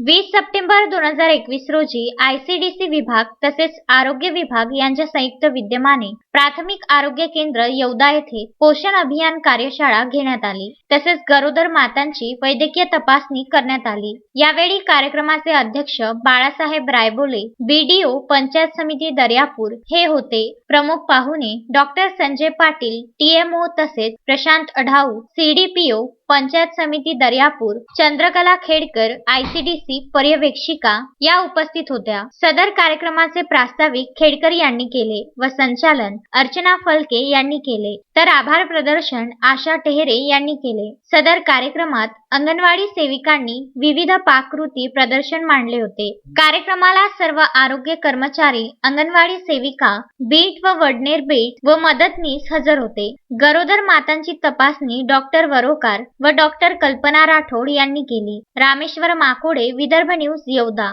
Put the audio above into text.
वीस सप्टेंबर दोन हजार एकवीस रोजी आयसीडीसी विभाग तसेच आरोग्य विभाग यांच्या संयुक्त विद्यमाने प्राथमिक आरोग्य केंद्र येवदा येथे पोषण अभियान कार्यशाळा घेण्यात आली. तसेच गरोदर मातांची वैद्यकीय तपासणी करण्यात आली. यावेळी कार्यक्रमाचे अध्यक्ष बाळासाहेब रायबोले बीडीओ पंचायत समिती दर्यापूर हे होते. प्रमुख पाहुणे डॉक्टर संजय पाटील टीएमओ तसेच प्रशांत अढाऊ सीडीपीओ पंचायत समिती दर्यापूर चंद्रकला खेडकर आयसीडीसी पर्यवेक्षिका या उपस्थित होत्या. सदर कार्यक्रमाचे प्रास्ताविक खेडकर यांनी केले व संचालन अर्चना फलके यांनी केले. तर आभार प्रदर्शन आशा टेहरे यांनी केले. सदर कार्यक्रमात अंगणवाडी सेविकांनी विविध पाककृती प्रदर्शन मांडले होते. कार्यक्रमाला सर्व आरोग्य कर्मचारी अंगणवाडी सेविका बीट व वडनेर बीट व मदतनीस हजर होते. गरोदर मातांची तपासणी डॉक्टर वरोकार व डॉक्टर कल्पना राठोड यांनी केली. रामेश्वर माकोडे विदर्भ न्यूज येवदा.